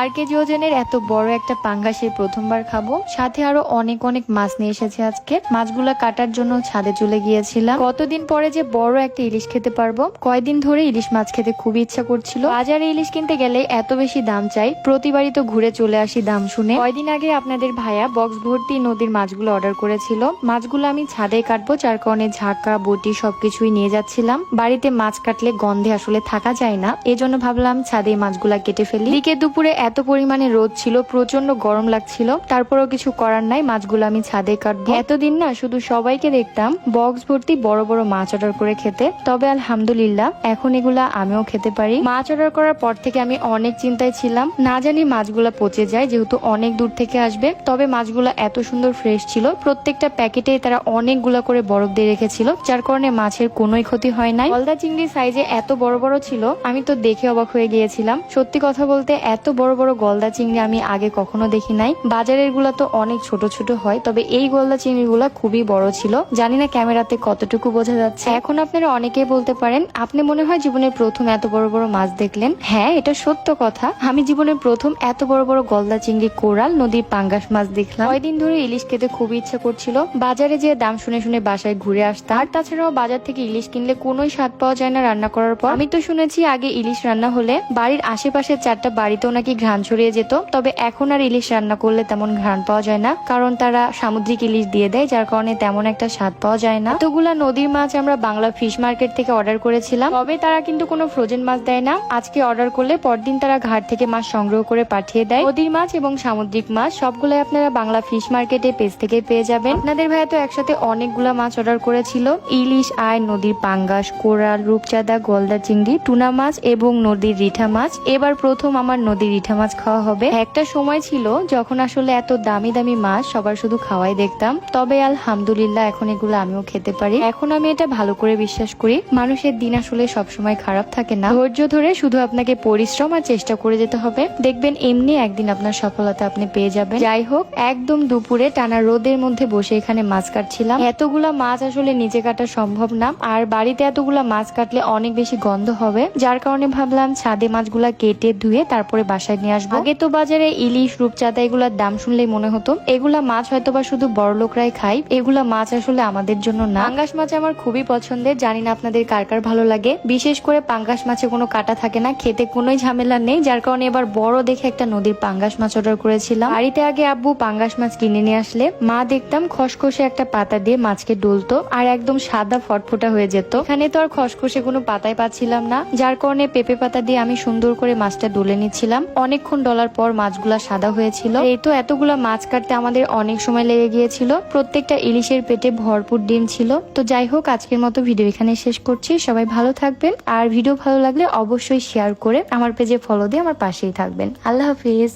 আর KG ওজনের এত বড় একটা পাঙ্গাসের প্রথমবার খাব। সাথে আরও অনেক অনেক মাছ নিয়ে এসেছে আজকে। মাছগুলা কাটার জন্য ছাদে চলে গিয়েছিলাম। কতদিন পরে যে বড় একটা ইলিশ খেতে পারব? কয়দিন ধরে ইলিশ মাছ খেতে খুবই ইচ্ছা করছিল। বাজারে ইলিশ কিনতে গেলে এত বেশি দাম চাই। প্রতিবারই তো ঘুরে চলে আসি দাম শুনে। কয়দিন আগে আপনাদের ভাইয়া বক্স ভর্তি নদীর মাছগুলো অর্ডার করেছিল। মাছগুলো আমি ছাদে কাটবো, যার কারণে ঝাঁকা, বটি সবকিছুই নিয়ে যাচ্ছিলাম। বাড়িতে মাছ কাটলে গন্ধে আসলে থাকা যায় না। এজন্য ভাবলাম ছাদে মাছগুলা কেটে ফেলি। দিকে দুপুরে এত পরিমাণে রোদ ছিল প্রচণ্ড গরম লাগছিল। তারপরেও কিছু করার নাই, মাছগুলো আমি ছাদে কাটবো। এতদিন না শুধু সবাইকে দেখতাম, বক্স ভর্তি বড় বড় মাছ অর্ডার করে খেতে। তবে আলহামদুলিল্লাহ, এখন এগুলা আমিও খেতে পারি। মাছ অর্ডার করার পর থেকে আমি অনেক চিন্তায় ছিলাম। না জানি মাছগুলা পচে যায়, যেহেতু অনেক দূর থেকে আসবে। তবে মাছগুলা এত সুন্দর ফ্রেশ ছিল, প্রত্যেকটা প্যাকেটে তারা অনেকগুলা করে বরফ দিয়ে রেখেছিল, যার কারণে মাছের কোনোই ক্ষতি হয় নাই। গলদা চিংড়ির সাইজে এত বড় বড় ছিল, আমি তো দেখে অবাক হয়ে গিয়েছিলাম। সত্যি কথা বলতে, এত বড় বড় গলদা চিংড়ি আমি আগে কখনো দেখি নাই। বাজারেরগুলা তো অনেক ছোট ছোট হয়, তবে এই গলদা চিংড়ি গুলা খুবই বড় ছিল। জানি না ক্যামেরাতে কতটুকু বোঝা যাচ্ছে। এখন আপনারা অনেকেই বলতে পারেন, আপনি মনে হয় জীবনের প্রথম এত বড় বড় মাছ দেখলেন। হ্যাঁ এটা সত্য কথা। আমি জীবনের প্রথম এত বড় বড় গলদা চিংড়ি কোরাল নদীর পাঙ্গাস মাছ দেখলাম। কয়দিন ধরে ইলিশ খেতে খুবই ইচ্ছা করছিল। বাজারে যে দাম শুনে শুনে বাসায় ঘুরে আসতাম। আর তাছাড়াও বাজার থেকে ইলিশ কিনলে কোনোই স্বাদ পাওয়া যায় না রান্না করার পর। আমি তো শুনেছি আগে ইলিশ রান্না হলে বাড়ির আশেপাশের চারটা বাড়িতেও নাকি ঘ্রাণ ছড়িয়ে যেত, তবে এখন আর ইলিশ রান্না করলে তেমন ঘ্রাণ পাওয়া যায় না, কারণ তারা সামুদ্রিক ইলিশ দিয়ে দেয়, যার কারণে তেমন একটা স্বাদ পাওয়া যায় না। এতগুলা নদীর মাছ আমরা বাংলা ফিশ মার্কেট থেকে অর্ডার করেছিলাম, তবে তারা কিন্তু কোনো ফ্রোজেন মাছ দেয় না। আজকে অর্ডার করলে পরদিন তারা ঘাট থেকে মাছ সংগ্রহ করে পাঠিয়ে দেয়। নদীর মাছ এবং সামুদ্রিক মাছ সবগুলাই আপনারা বাংলা ফিশ মার্কেটে পেজ থেকে পেয়ে যাবেন। আপনাদের ভাইয়া তো একসাথে অনেকগুলা মাছ অর্ডার করেছিল। ইলিশ, আয়, নদীর পাঙ্গাস, কোরাল, রূপচাঁদা, গলদা চিংড়ি, টুনা মাছ এবং নদীর রিঠা মাছ। এবার প্রথম আমার নদীর রিঠা মাছ খাওয়া হবে। একটা সময় ছিল যখন আসলে এত দামি দামি মাছ সবার শুধু খাওয়াই দেখতাম। তবে আলহামদুলিল্লাহ এখন এগুলো আমিও খেতে পারি। এখন আমি এটা ভালো করে বিশ্বাস করি। মানুষের দিন আসলে সবসময় খারাপ থাকে না। ধৈর্য ধরে শুধু আপনাকে পরিশ্রম আর চেষ্টা করে যেতে হবে। দেখবেন এমনি একদিন আপনার সফলতা আপনি পেয়ে যাবেন। যাই হোক, একদম দুপুরে টানা রোদের মধ্যে বসে এখানে মাছ কাটছিলাম। এতগুলা মাছ আসলে নিচে কাটা সম্ভব না। আর বাড়িতে এতগুলা মাছ কাটলে অনেক বেশি গন্ধ হবে। যার কারণে ভাবলাম ছাদে মাছগুলা কেটে ধুয়ে তারপরে বাসায় নিয়ে আসব। আগে তো বাজারে ইলিশ, রূপচাঁদা এগুলার দাম শুনলেই মনে হতো। এগুলা মাছ হয়তো বা শুধু বড় লোকরাই খায়, এগুলা মাছ আসলে আমাদের জন্য না। পাঙ্গাস মাছ আমার খুবই পছন্দের, জানি না আপনাদের কার কার ভালো লাগে। বিশেষ করে পাঙ্গাস মাছে কোনো কাটা থাকে না, খেতে কোনোই ঝামেলা নেই, যার কারণে এবার বড় দেখে একটা নদীর পাঙ্গাস মাছ অর্ডার করেছিলাম। বাড়িতে আগে আব্বু পাঙ্গাস মাছ কিনে নিয়ে আসলে। মা দেখতাম খসখসে একটা পাতা দিয়ে মাছকে ডলতো, আর একদম সাদা ফটফটা হয়ে যেত। এখানে তো আর খসখসে কোনো পাতায় পাচ্ছিলাম না, যার কারণে পেঁপে পাতা দিয়ে আমি সুন্দর করে মাছটা ডলে নিচ্ছিলাম। অনেকক্ষণ ডলার পর মাছগুলা সাদা হয়েছিল। এই তো এতগুলা মাছ কাটতে আমাদের অনেক সময় লেগে গিয়েছিল। প্রত্যেকটা ইলিশের পেটে ভরপুর ডিম ছিল। তো যাই হোক, আজকের মতো ভিডিও এখানে শেষ করছি। সবাই ভালো থাকবেন। আর ভিডিও ভালো লাগলে অবশ্যই শেয়ার করে আমার পেজে ফলো দিয়ে আমার পাশেই থাকবেন। আল্লাহ হাফিজ।